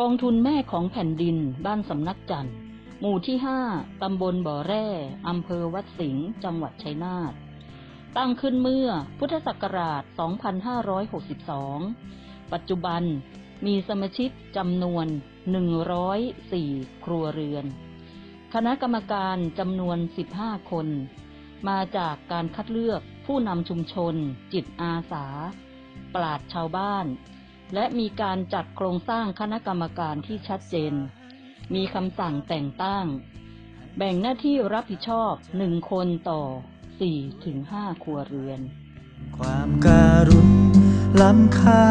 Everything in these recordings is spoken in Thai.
กองทุนแม่ของแผ่นดิน บ้านสำนักจันทร์ หมู่ที่ห้าตำบลบ่อแร่อำเภอวัดสิงห์จังหวัดชัยนาท ตั้งขึ้นเมื่อพุทธศักราช 2562 ปัจจุบันมีสมาชิกจำนวน 104 ครัวเรือน คณะกรรมการจำนวน 15 คน มาจากการคัดเลือกผู้นำชุมชน จิตอาสา ปราดชาวบ้าน และมีการจัดโครงสร้างคณะกรรมการที่ชัดเจน มีคำสั่งแต่งตั้ง แบ่งหน้าที่รับผิดชอบหนึ่งคนต่อ4ถึง5ครัวเรือน ความการุณล้ำค่า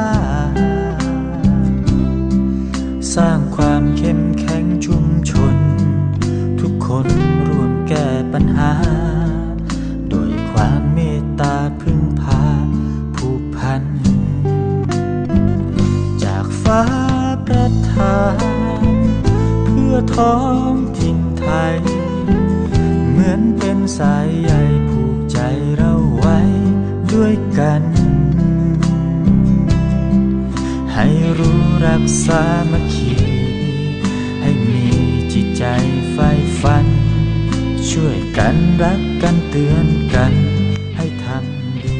สร้างความเข้มแข็งชุมชน ทุกคนร่วมแก้ปัญหา พื่องถิ่นไทย เหมือนเป็นสายใยผูกใจเราไว้ด้วยกัน ให้รู้รักสามัคคีให้มีจิตใจใฝ่ฝัน ช่วยกันรักกันเตือนกันให้ทำดี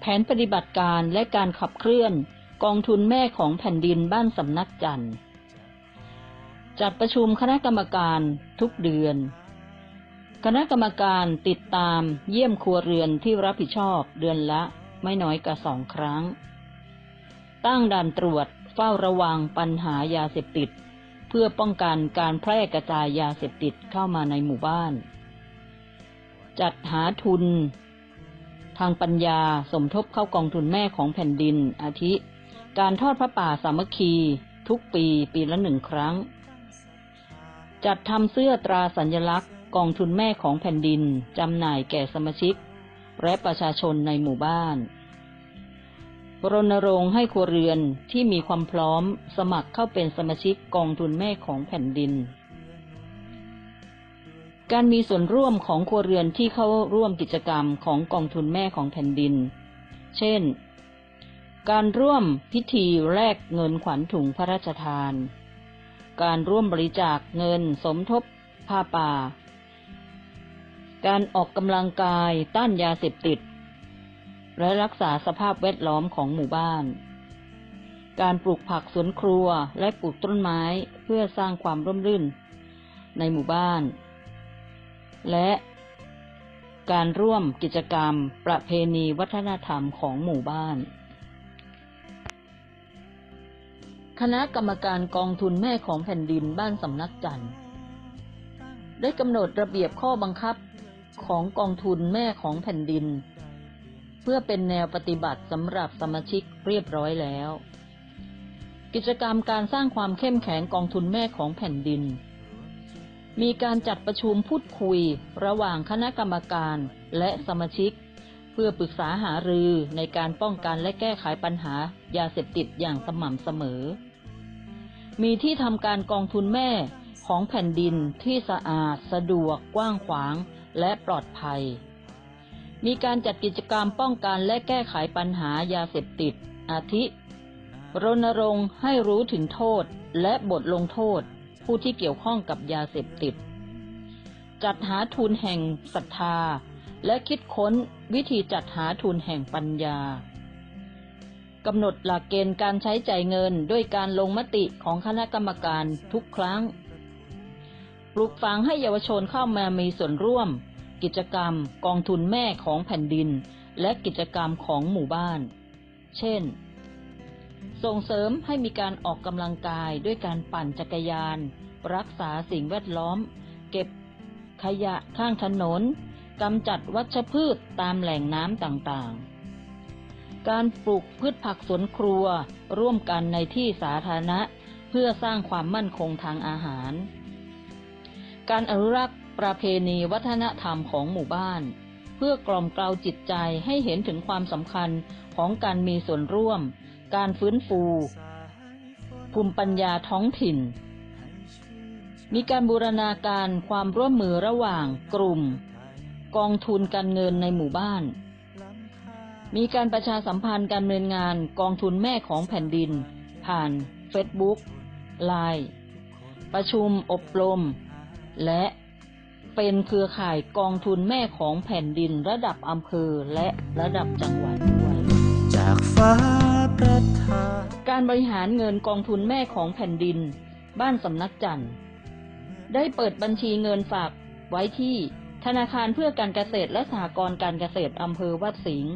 แผนปฏิบัติการและการขับเคลื่อน กองทุนแม่ของแผ่นดินบ้านสำนักจันทร์ จัดประชุมคณะกรรมการทุกเดือน คณะกรรมการติดตามเยี่ยมครัวเรือนที่รับผิดชอบเดือนละไม่น้อยกว่าสองครั้ง ตั้งด่านตรวจเฝ้าระวังปัญหายาเสพติด เพื่อป้องกันการแพร่กระจายยาเสพติดเข้ามาในหมู่บ้าน จัดหาทุน ทางปัญญาสมทบเข้ากองทุนแม่ของแผ่นดินอาทิ การทอดพระป่าสามัคคี ทุกปีปีละหนึ่งครั้ง จัดทำเสื้อตราสัญลักษณ์ กองทุนแม่ของแผ่นดิน จำหน่ายแก่สมาชิก และประชาชนในหมู่บ้านรณรงค์ให้ครัวเรือนที่มีความพร้อมสมัครเข้าเป็นสมาชิกกองทุนแม่ของแผ่นดิน การมีส่วนร่วมของครัวเรือนที่เข้าร่วมกิจกรรมของกองทุนแม่ของแผ่นดิน เช่น การร่วมพิธีแลกเงินขวัญถุงพระราชทาน การร่วมบริจาคเงินสมทบผ้าป่า การออกกำลังกายต้านยาเสพติด และรักษาสภาพแวดล้อมของหมู่บ้าน การปลูกผักสวนครัวและปลูกต้นไม้เพื่อสร้างความร่มรื่นในหมู่บ้าน และการร่วมกิจกรรมประเพณีวัฒนธรรมของหมู่บ้าน คณะกรรมการกองทุนแม่ของแผ่นดินบ้านสำนักจันทร์ได้กำหนดระเบียบข้อบังคับของกองทุนแม่ของแผ่นดิน เพื่อเป็นแนวปฏิบัติสำหรับสมาชิกเรียบร้อยแล้ว กิจกรรมการสร้างความเข้มแข็งกองทุนแม่ของแผ่นดิน มีการจัดประชุมพูดคุยระหว่างคณะกรรมการและสมาชิก เพื่อปรึกษาหารือในการป้องกันและแก้ไขปัญหายาเสพติดอย่างสม่ำเสมอ มีที่ทำการกองทุนแม่ของแผ่นดินที่สะอาดสะดวกกว้างขวางและปลอดภัย มีการจัดกิจกรรมป้องกันและแก้ไขปัญหายาเสพติด อาทิ รณรงค์ให้รู้ถึงโทษและบทลงโทษ ผู้ที่เกี่ยวข้องกับยาเสพติด จัดหาทุนแห่งศรัทธา และคิดค้นวิธีจัดหาทุนแห่งปัญญา กำหนดหลักเกณฑ์การใช้จ่ายเงินด้วยการลงมติของคณะกรรมการทุกครั้ง ปลูกฝังให้เยาวชนเข้ามามีส่วนร่วม กิจกรรมกองทุนแม่ของแผ่นดิน และกิจกรรมของหมู่บ้าน เช่น ส่งเสริมให้มีการออกกำลังกายด้วยการปั่นจักรยาน รักษาสิ่งแวดล้อม เก็บขยะข้างถนนกำจัดวัชพืชตามแหล่งน้ำต่างๆ การปลูกพืชผักสวนครัว ร่วมกันในที่สาธารณะ เพื่อสร้างความมั่นคงทางอาหาร การอนุรักษ์ประเพณีวัฒนธรรมของหมู่บ้าน เพื่อกล่อมกลาวจิตใจให้เห็นถึงความสำคัญของการมีส่วนร่วม การฟื้นฟู ภูมิปัญญาท้องถิ่น มีการบูรณาการความร่วมมือระหว่างกลุ่ม กองทุนการเงินในหมู่บ้าน มีการประชาสัมพันธ์การเนินงานกองทุนแม่ของแผ่นดิน ผ่านเฟซบุ๊กไลน์ประชุมอบรม และเป็นเครือข่ายกองทุนแม่ของแผ่นดินระดับอำเภอและระดับจังหวัดจากฟ้าประทานการบริหารเงินกองทุนแม่ของแผ่นดิน บ้านสำนักจันทร์ได้เปิดบัญชีเงินฝากไว้ที่ธนาคารเพื่อการเกษตรและสหกรณ์การเกษตรอำเภอวัดสิงห์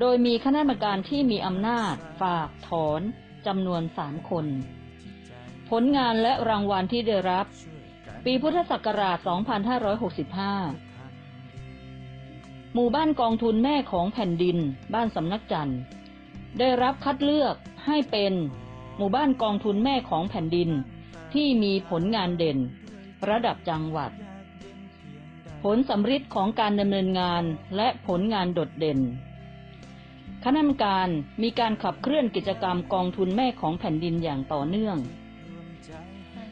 โดยมีคณะกรรมการที่มีอำนาจฝากถอนจำนวนสามคน ผลงานและรางวัลที่ได้รับ ปีพุทธศักราช 2565 หมู่บ้านกองทุนแม่ของแผ่นดิน บ้านสำนักจันทร์ ได้รับคัดเลือกให้เป็นหมู่บ้านกองทุนแม่ของแผ่นดิน ที่มีผลงานเด่น ระดับจังหวัด ผลสำฤทธิ์ของการดำเนินงานและผลงานโดดเด่น คณะกรรมการมีการขับเคลื่อนกิจกรรมกองทุนแม่ของแผ่นดินอย่างต่อเนื่อง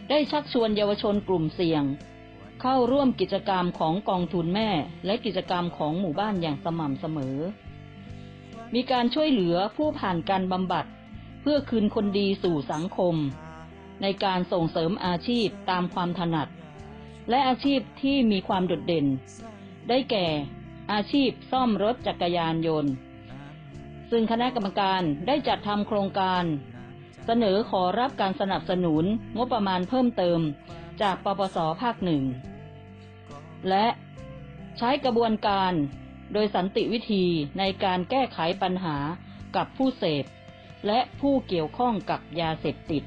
ได้ชักชวนเยาวชนกลุ่มเสี่ยง เข้าร่วมกิจกรรมของกองทุนแม่ และกิจกรรมของหมู่บ้านอย่างสม่ำเสมอ มีการช่วยเหลือผู้ผ่านการบำบัด เพื่อคืนคนดีสู่สังคม ในการส่งเสริมอาชีพตามความถนัด และอาชีพที่มีความโดดเด่น ได้แก่ อาชีพซ่อมรถจักรยานยนต์ ซึ่งคณะกรรมการได้จัดทำโครงการ เสนอขอรับการสนับสนุนงบประมาณเพิ่มเติม จากปปสภาคหนึ่ง และใช้กระบวนการโดยสันติวิธีในการแก้ไขปัญหากับผู้เสพ และผู้เกี่ยวข้องกับยาเสพติด